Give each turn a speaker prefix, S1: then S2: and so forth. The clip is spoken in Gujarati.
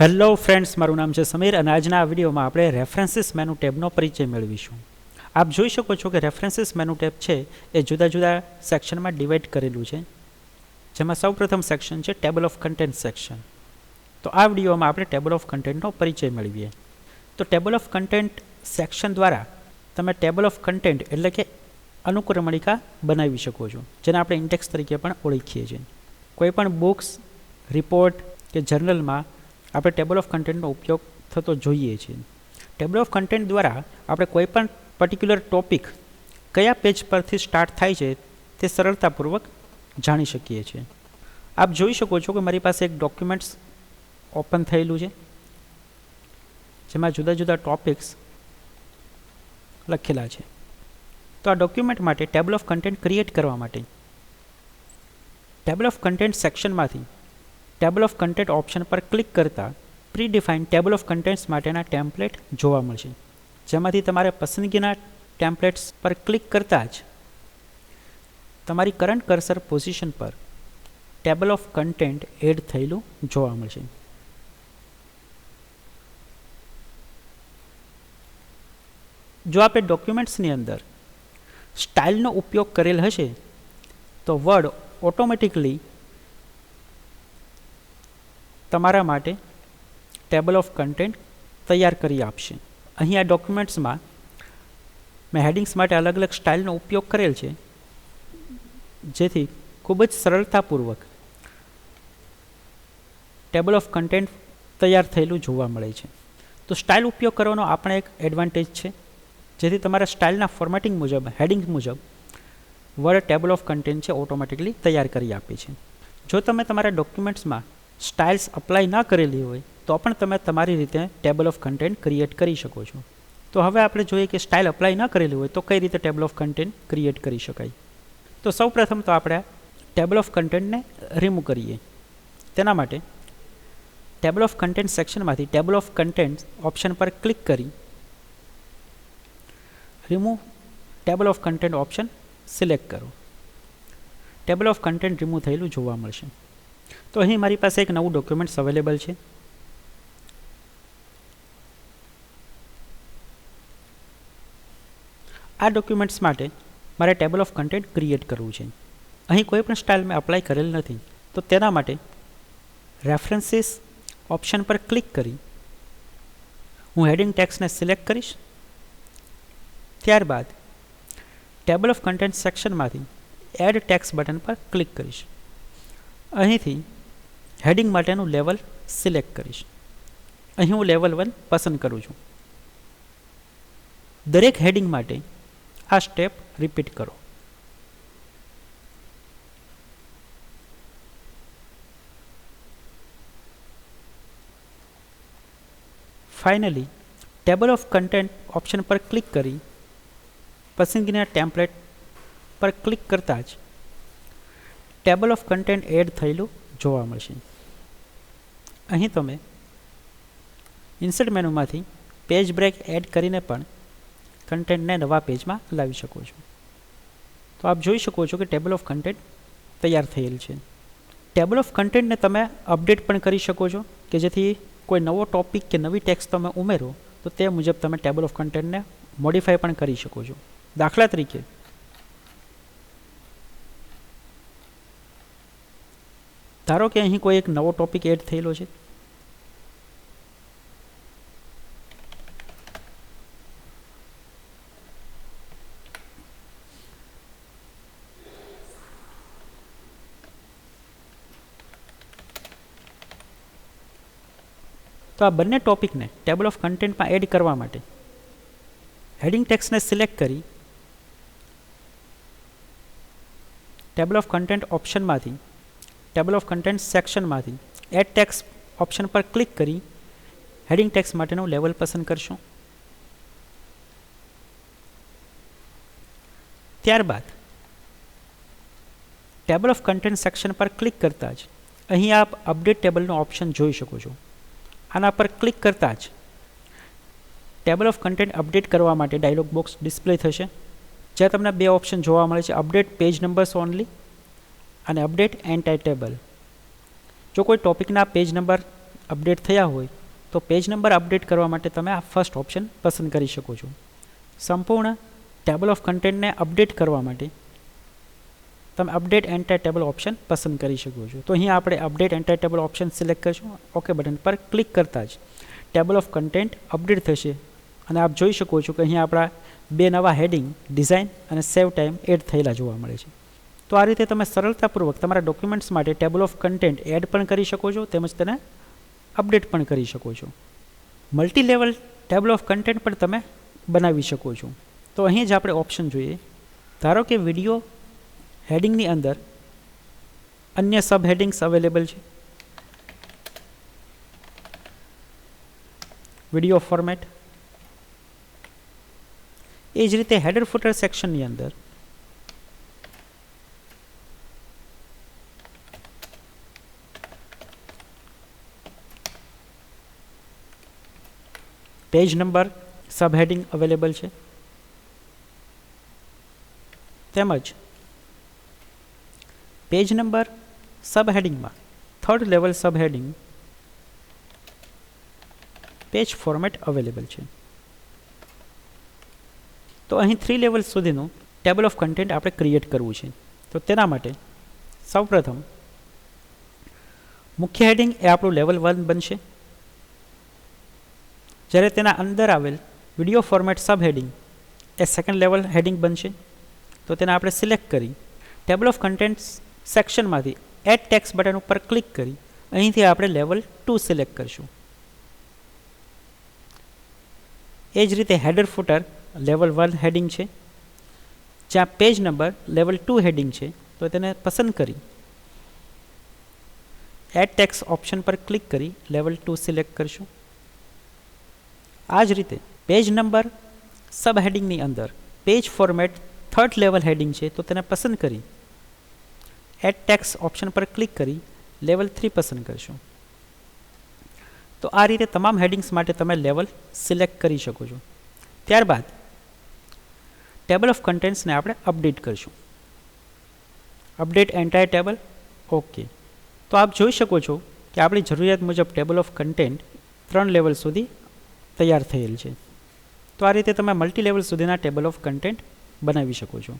S1: હેલો ફ્રેન્ડ્સ મારું નામ છે સમીર અને આજના આ વિડીયોમાં આપણે રેફરન્સીસ મેનુ ટેબનો પરિચય મેળવીશું. આપ જોઈ શકો છો કે રેફરન્સીસ મેનુ ટેબ છે, એ જુદા જુદા સેક્શનમાં ડિવાઈડ કરેલું છે. જેમાં સૌપ્રથમ સેક્શન છે ટેબલ ઓફ કન્ટેન્ટ સેક્શન તો આ વિડીયોમાં આપણે ટેબલ ઓફ કન્ટેન્ટનો પરિચય મેળવીએ. તો ટેબલ ઓફ કન્ટેન્ટ સેક્શન દ્વારા તમે ટેબલ ઓફ કન્ટેન્ટ એટલે કે અનુક્રમણિકા બનાવી શકો છો, જેને આપણે ઇન્ડેક્સ તરીકે પણ ઓળખીએ છીએ. કોઈપણ બુક્સ રિપોર્ટ કે જર્નલમાં આપણે ટેબલ ઓફ કન્ટેન્ટનો ઉપયોગ થતો જોઈએ છીએ ટેબલ ઓફ કન્ટેન્ટ દ્વારા આપણે કોઈપણ પર્ટિક્યુલર ટોપિક કયા પેજ પરથી સ્ટાર્ટ થાય છે તે સરળતાપૂર્વક જાણી શકીએ છીએ. આપ જોઈ શકો છો કે મારી પાસે એક ડોક્યુમેન્ટ્સ ઓપન થયેલું છે. જેમાં જુદા જુદા ટોપિક્સ લખેલા છે. તો આ ડોક્યુમેન્ટ માટે ટેબલ ઓફ કન્ટેન્ટ ક્રિએટ કરવા માટે ટેબલ ઓફ કન્ટેન્ટ સેક્શનમાંથી ટેબલ ઓફ કન્ટેન્ટ ઓપ્શન પર ક્લિક કરતાં pre define table of contents માટેના ટેમ્પલેટ જોવા મળશે. જેમાંથી તમારે પસંદગીના ટેમ્પલેટ્સ પર ક્લિક કરતાં જ તમારી કરંટ કર્સર પોઝિશન પર ટેબલ ઓફ કન્ટેન્ટ એડ થયેલું જોવા મળશે. જો આપણે ડોક્યુમેન્ટ્સની અંદર સ્ટાઇલનો ઉપયોગ કરેલ હશે, તો વર્ડ ઓટોમેટિકલી તમારા માટે ટેબલ ઓફ કન્ટેન્ટ તૈયાર કરી આપશે. અહીં આ ડોક્યુમેન્ટ્સમાં મેં હેડિંગ્સ માટે અલગ અલગ સ્ટાઇલનો ઉપયોગ કરેલ છે, જેથી ખૂબ જ સરળતાપૂર્વક ટેબલ ઓફ કન્ટેન્ટ તૈયાર થયેલું જોવા મળે છે. તો સ્ટાઇલ ઉપયોગ કરવાનો આપણે એક એડવાન્ટેજ છે, જેથી તમારા સ્ટાઇલના ફોર્મેટિંગ મુજબ, હેડિંગ મુજબ વર્ડ ટેબલ ઓફ કન્ટેન્ટ છે, ઓટોમેટિકલી તૈયાર કરી આપે છે. જો તમે તમારા ડોક્યુમેન્ટ્સમાં સ્ટાઇલ્સ અપ્લાય ના કરેલી હોય, તો પણ તમે તમારી રીતે ટેબલ ઓફ કન્ટેન્ટ ક્રિએટ કરી શકો છો. તો હવે આપણે જોઈએ કે સ્ટાઇલ અપ્લાય ના કરેલી હોય, તો કઈ રીતે ટેબલ ઓફ કન્ટેન્ટ ક્રિએટ કરી શકાય? તો સૌ પ્રથમ તો આપણે ટેબલ ઓફ કન્ટેન્ટને રિમૂવ કરીએ. તેના માટે ટેબલ ઓફ કન્ટેન્ટ સેક્શનમાંથી ટેબલ ઓફ કન્ટેન્ટ ઓપ્શન પર ક્લિક કરી remove table of content option select કરો. ટેબલ ઓફ કન્ટેન્ટ રિમૂવ થયેલું જોવા મળશે. તો અહીં મારી પાસે એક નવું ડોક્યુમેન્ટ્સ અવેલેબલ છે. આ ડોક્યુમેન્ટ્સ માટે મારે ટેબલ ઓફ કન્ટેન્ટ ક્રિએટ કરવું છે. અહીં કોઈ પણ સ્ટાઇલ મેં અપ્લાય કરેલ નથી. તો તેના માટે રેફરન્સીસ ઓપ્શન પર ક્લિક કરી હું હેડિંગ ટેક્સને સિલેક્ટ કરીશ. ત્યારબાદ ટેબલ ઓફ કન્ટેન્ટ સેક્શનમાંથી એડ ટેક્સ બટન પર ક્લિક કરીશ. અહીંથી હેડિંગ માટેનું લેવલ સિલેક્ટ કરીશ. અહીં હું લેવલ વન પસંદ કરું છું. દરેક હેડિંગ માટે આ સ્ટેપ રિપીટ કરો. Finally table of content option પર ક્લિક કરી પસંદગીના ટેમ્પલેટ પર ક્લિક કરતાં જ ટેબલ ઓફ કન્ટેન્ટ એડ થયેલું જોવા મળશે. અહીં તમે ઇન્સર્ટ મેનુમાંથી પેજ બ્રેક એડ કરીને પણ કન્ટેન્ટને નવા પેજમાં લાવી શકો છો. તો આપ જોઈ શકો છો કે ટેબલ ઓફ કન્ટેન્ટ તૈયાર થયેલ છે. ટેબલ ઓફ કન્ટેન્ટને તમે અપડેટ પણ કરી શકો છો કે જેથી કોઈ નવો ટોપિક કે નવી ટેક્સ તમે ઉમેરો તો તે મુજબ તમે ટેબલ ઓફ કન્ટેન્ટને મોડિફાય પણ કરી શકો છો. દાખલા તરીકે ધારો કે અહીં કોઈ એક નવો ટોપિક એડ થયેલો છે. તો આ બંને ટોપિકને ટેબલ ઓફ કન્ટેન્ટમાં એડ કરવા માટે હેડિંગ ટેક્સને સિલેક્ટ કરી ટેબલ ઓફ કન્ટેન્ટ ઓપ્શનમાંથી ટેબલ ઓફ કન્ટેન્ટ સેક્શનમાંથી એડ ટેક્સ ઓપ્શન પર ક્લિક કરી હેડિંગ ટેક્સ માટેનું લેવલ પસંદ કરશું. ત્યારબાદ ટેબલ ઓફ કન્ટેન્ટ સેક્શન પર ક્લિક કરતાં જ અહીં આપ અપડેટ ટેબલનો ઓપ્શન જોઈ શકો છો. આના પર ક્લિક કરતાં જ ટેબલ ઓફ કન્ટેન્ટ અપડેટ કરવા માટે ડાયલોગ બોક્સ ડિસ્પ્લે થશે. જ્યાં તમને બે ઓપ્શન જોવા મળે છે, અપડેટ પેજ નંબર્સ ઓનલી અને અપડેટ એન્ટાઈ ટેબલ જો કોઈ ટોપિકના પેજ નંબર અપડેટ થયા હોય, તો પેજ નંબર અપડેટ કરવા માટે તમે આ ફર્સ્ટ ઓપ્શન પસંદ કરી શકો છો. સંપૂર્ણ ટેબલ ઓફ કન્ટેન્ટને અપડેટ કરવા માટે તમે અપડેટ એન્ટાયર ટેબલ ઓપ્શન પસંદ કરી શકો છો. તો અહીં આપણે update entire table option select કરીશું. ઓકે બટન પર ક્લિક કરતાં જ ટેબલ ઓફ કન્ટેન્ટ અપડેટ થશે. અને આપ જોઈ શકો છો કે અહીં આપણા બે નવા હેડિંગ ડિઝાઇન અને સેવ ટાઈમ એડ થયેલા જોવા મળે છે. તો આ રીતે તમે સરળતાપૂર્વક તમારા ડોક્યુમેન્ટ્સ માટે ટેબલ ઓફ કન્ટેન્ટ એડ પણ કરી શકો છો, તેમજ તેને અપડેટ પણ કરી શકો છો. Multi level table of content પણ તમે બનાવી શકો છો. તો અહીં જ આપણે ઓપ્શન જોઈએ. ધારો કે વીડિયો હેડિંગની અંદર અન્ય સબ હેડિંગ્સ અવેલેબલ છે. વીડિયો ફોર્મેટ એ જ રીતે હેડર ફૂટર સેક્શનની અંદર page number sub heading available છે. તેમજ page number sub હેડિંગમાં third level sub heading page format available છે. તો અહીં થ્રી લેવલ સુધીનું ટેબલ ઓફ કન્ટેન્ટ આપણે ક્રિએટ કરવું છે. તો તેના માટે સૌપ્રથમ મુખ્ય હેડિંગ એ આપણું લેવલ વન બનશે. જ્યારે તેના અંદર આવેલ વીડિયો ફોર્મેટ સબ હેડિંગ એ સેકન્ડ લેવલ હેડિંગ બનશે, તો તેને આપણે સિલેક્ટ કરી ટેબલ ઓફ કન્ટેન્ટ્સ સેક્શનમાંથી એડ ટેક્સ બટન ઉપર ક્લિક કરી અહીંથી આપણે લેવલ ટુ સિલેક્ટ કરીશું. એ જ રીતે header footer level one heading છે. જ્યાં page number level two heading છે, તો તેને પસંદ કરી એડ ટેક્સ ઓપ્શન પર ક્લિક કરી લેવલ ટુ સિલેક્ટ કરીશું. આ જ રીતે પેજ નંબર સબ હેડિંગની અંદર page format third level heading છે, તો તેને પસંદ કરી. એડ ટેક્સ ઓપ્શન પર ક્લિક કરી લેવલ થ્રી પસંદ કરશું. તો આ રીતે તમામ હેડિંગ્સ માટે તમે લેવલ સિલેક્ટ કરી શકો છો. ત્યારબાદ ટેબલ ઓફ કન્ટેન્ટ્સને આપણે અપડેટ કરીશું. અપડેટ એન્ટાયર ટેબલ ઓકે તો આપ જોઈ શકો છો કે આપણી જરૂરિયાત મુજબ ટેબલ ઓફ કન્ટેન્ટ ત્રણ લેવલ સુધી તૈયાર થયેલ છે. તો આ રીતે તમે મલ્ટી લેવલ સુધીના ટેબલ ઓફ કન્ટેન્ટ બનાવી શકો છો.